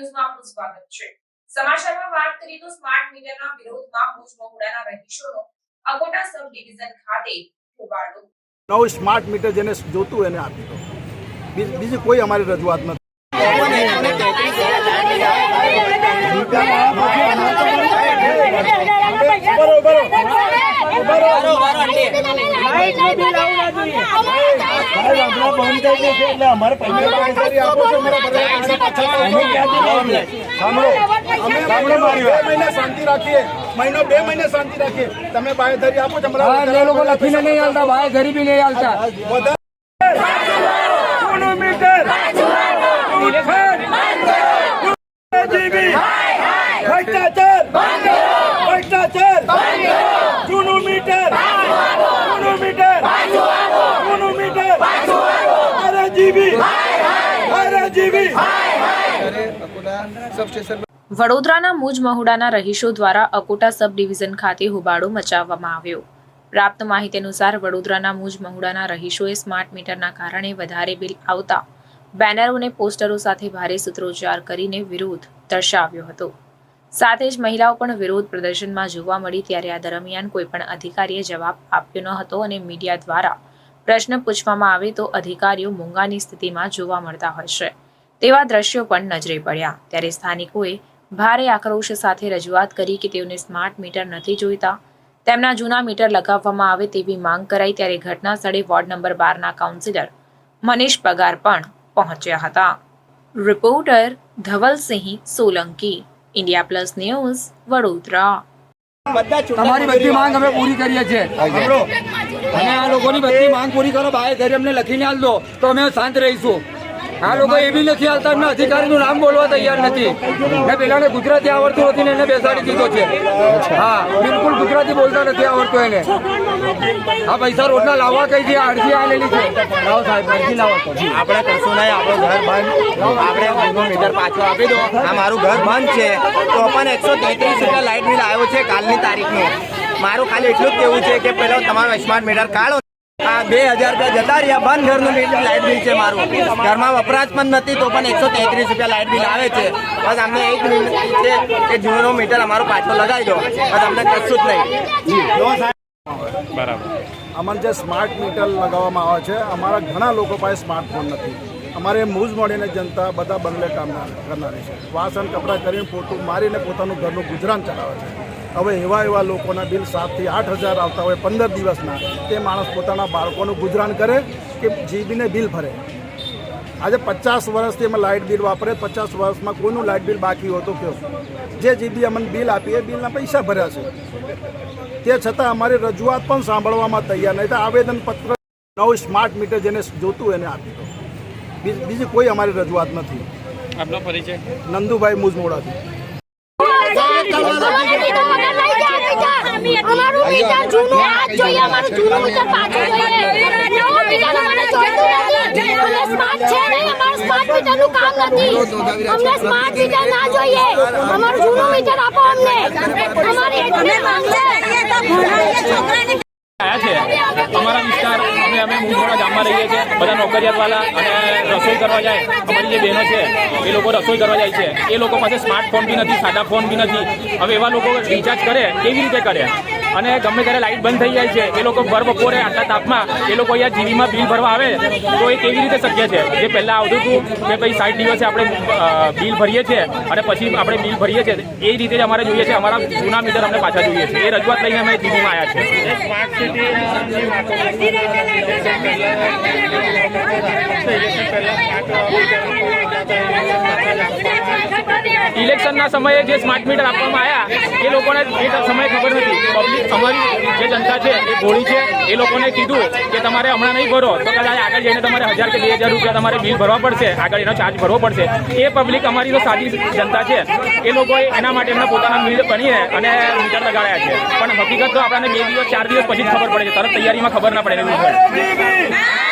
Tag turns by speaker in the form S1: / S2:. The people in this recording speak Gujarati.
S1: ન્યૂઝમાં આપનું સ્વાગત છે. સમાચારમાં વાત કરીએ તો સ્માર્ટ મીટરના વિરોધમાં ભુજ મહુડાના રહીશોનો અકોટા સબ ડિવિઝન ખાતે હોબાળો.
S2: નવું સ્માર્ટ મીટર જેને જોતું એને આપી દો. બીજ- કોઈ અમારી રજૂઆત નથી સાંભળો બે મહિને શાંતિ રાખીએ. મહિનો બે મહિને શાંતિ રાખીએ. તમે બાહેધરી આપો છો
S3: લોકો લખીને નહીં હાલતા. ભાઈ ગરીબી નહીં હાલતા.
S2: ભ્રષ્ટાચાર જૂનું મીટર જૂનું મીટર જૂનું મીટર અરે જીબી અરે જીબી
S1: વડોદરાના મુજ મહુડાના રહીશો દ્વારા અકોટા સબ ડિવિઝન ખાતે હોબાળો મચાવવામાં આવ્યો. પ્રાપ્ત માહિતી અનુસાર વડોદરાના મુજ મહુડાના રહીશોએ સ્માર્ટ મીટરના કારણે વધારે બિલ આવતા બેનરો અને પોસ્ટરો સાથે ભારે સૂત્રોચ્ચાર કરીને વિરોધ દર્શાવ્યો હતો. સાથે જ મહિલાઓ પણ વિરોધ પ્રદર્શનમાં જોવા મળી ત્યારે આ દરમિયાન કોઈ પણ અધિકારીએ જવાબ આપ્યો ન હતો અને મીડિયા દ્વારા પ્રશ્ન પૂછવામાં આવે તો અધિકારીઓ મૂંગાની સ્થિતિમાં જોવા મળતા હોય છે. તેવા દ્રશ્યો પણ નજરે પડ્યા. ત્યારે સ્થાનિકોએ ભારે આક્રોશ સાથે રજૂઆત કરી કે તેઓને સ્માર્ટ મીટર નથી જોઈતા. તેમના જૂના મીટર લગાવવામાં આવે તેવી માંગ કરાઈ ત્યારે ઘટના સ્થળે વોર્ડ નંબર બારના કાઉન્સિલર મનીષ પગાર પણ પહોંચ્યા હતા. Reporter Dhavalsinh Solanki India plus news Vadodara.
S3: તમારી બધી માંગ અમે પૂરી કરીએ છીએ. અને આ લોકોની બધી માંગ પૂરી કરો ભાઈ ઘરે અમને લખીને દો, તો અમે શાંત રહીશું. આ લોકો એ નથી હાલતા, એમને અધિકારીનું નામ બોલવા તૈયાર નથી. મેં પેલાને ગુજરાતી આવડતું નથી ને એને બેસાડી દીધો છે. હા, બિલકુલ ગુજરાતી બોલતા નથી આવડતું એને. આ પૈસા રોજના લાવવા કઈ છે? અરજી આવેલી છે. લાવો સાહેબ, અરજી લાવો.
S4: આપણે કશું નહીં આપણું ઘર બંધ. આપણે મહિનો મીટર પાછો આપી દો. આ મારું ઘર બંધ છે. તો પણ એકસો તેત્રીસ રૂપિયા લાઇટ બિલ આવ્યો છે કાલની તારીખનું. મારું ખાલી એટલું જ કહેવું છે કે પેલો તમારો સ્માર્ટ મીટર કાઢો. આ બે હજાર રૂપિયા જતા રહ્યા. બંધ ઘરનું બિલ લાઇટ બિલ છે મારું. ઘરમાં વપરાશ પણ નથી તો પણ એકસો તેત્રીસ રૂપિયા લાઇટ બિલ આવે છે. બસ અમને એક મિનિટ છે કે જૂનો મીટર અમારો પાછો લગાવી દો. બસ અમને કશું જ નહીં.
S2: અમારે જે સ્માર્ટ મીટર લગાવવામાં આવે છે અમારા ઘણા લોકો પાસે સ્માર્ટફોન નથી. અમારે મૂજ મળીને જનતા બધા બંગલે કામ કરનારી છે. વાસણ, કપડાં કરીને પોતું મારીને પોતાનું ઘરનું ગુજરાન ચલાવે છે. હવે એવા એવા લોકોના બિલ સાતથી આઠ હજાર આવતા હોય પંદર દિવસના. તે માણસ પોતાના બાળકોનું ગુજરાન કરે કે જીબીને બિલ ભરે. આજે પચાસ વર્ષથી અમે લાઇટ બિલ વાપરે, પચાસ વર્ષમાં કોઈનું લાઇટ બિલ બાકી હોતું કયો? જે જીબી અમને બિલ આપી એ બિલના પૈસા ભર્યા છે. તે છતાં અમારી રજૂઆત પણ સાંભળવામાં તૈયાર નહીં. તો આવેદનપત્ર નવું સ્માર્ટ મીટર જેને જોતું એને આપી દો. બીજ- કોઈ અમારી રજૂઆત નથી.
S5: આપનો પરિચય?
S2: નંદુભાઈ મુજમોડાથી.
S6: અમારું મીટર જૂનું આજ જોઈએ અમારું જૂનું મીટર પાછું જોઈએ નવું મીટર અમને. જોઈતું નથી અમને સ્માર્ટ છે નહીં અમારું સ્માર્ટ મીટરનું કામ નથી અમને સ્માર્ટ મીટર ના જોઈએ અમારું જૂનું મીટર આપો અમને અમારી માંગ છે.
S5: અમારા વિસ્તાર અમે અમે મુંજોડા ગામમાં રહીએ છીએ. બધા નોકરિયાતવાળા અને રસોઈ કરવા જાય. અમારી જે બહેનો છે, એ લોકો રસોઈ કરવા જાય છે. એ લોકો પાસે સ્માર્ટફોન બી નથી, સાદા ફોન બી નથી. હવે એવા લોકો રિચાર્જ કરે, કેવી રીતે કરે? અને ગમે ત્યારે લાઇટ બંધ થઈ જાય છે, એ લોકો ભર બપોરે આટલા તાપમાં એ લોકો અહીંયા જીવીમાં બિલ ભરવા આવે, તો એ કેવી રીતે શક્ય છે? જે પહેલાં આવતું હતું કે ભાઈ સાઠ દિવસે આપણે બિલ ભરીએ છીએ અને પછી આપણે બિલ ભરીએ છીએ, એ રીતે જ અમારે જોઈએ છે. અમારા જૂના મીટર અમને પાછા જોઈએ છે. એ રજૂઆત લઈને અમે જીવીમાં આવ્યા છે ઇલેક્શનના સમયે જે સ્માર્ટ મીટર આપવામાં આવ્યા, એ લોકોને એ સમયે ખબર નથી. પબ્લિક અમારી જે જનતા છે, એ ભોળી છે, એ લોકોને કીધું કે તમારે હમણાં નહીં ભરો, તો કદાચ આગળ જઈને તમારે હજાર કે બે હજાર રૂપિયા તમારે બિલ ભરવા પડશે, આગળ એનો ચાર્જ ભરવો પડશે. એ પબ્લિક અમારી તો સાદી જનતા છે. એ લોકોએ એના માટે એમના પોતાના બિલ બનીને અને મીટર લગાડ્યા છે. પણ હકીકત તો આપણને બે દિવસ, ચાર દિવસ પછી જ ખબર પડે છે. તરત તૈયારીમાં ખબર ના પડે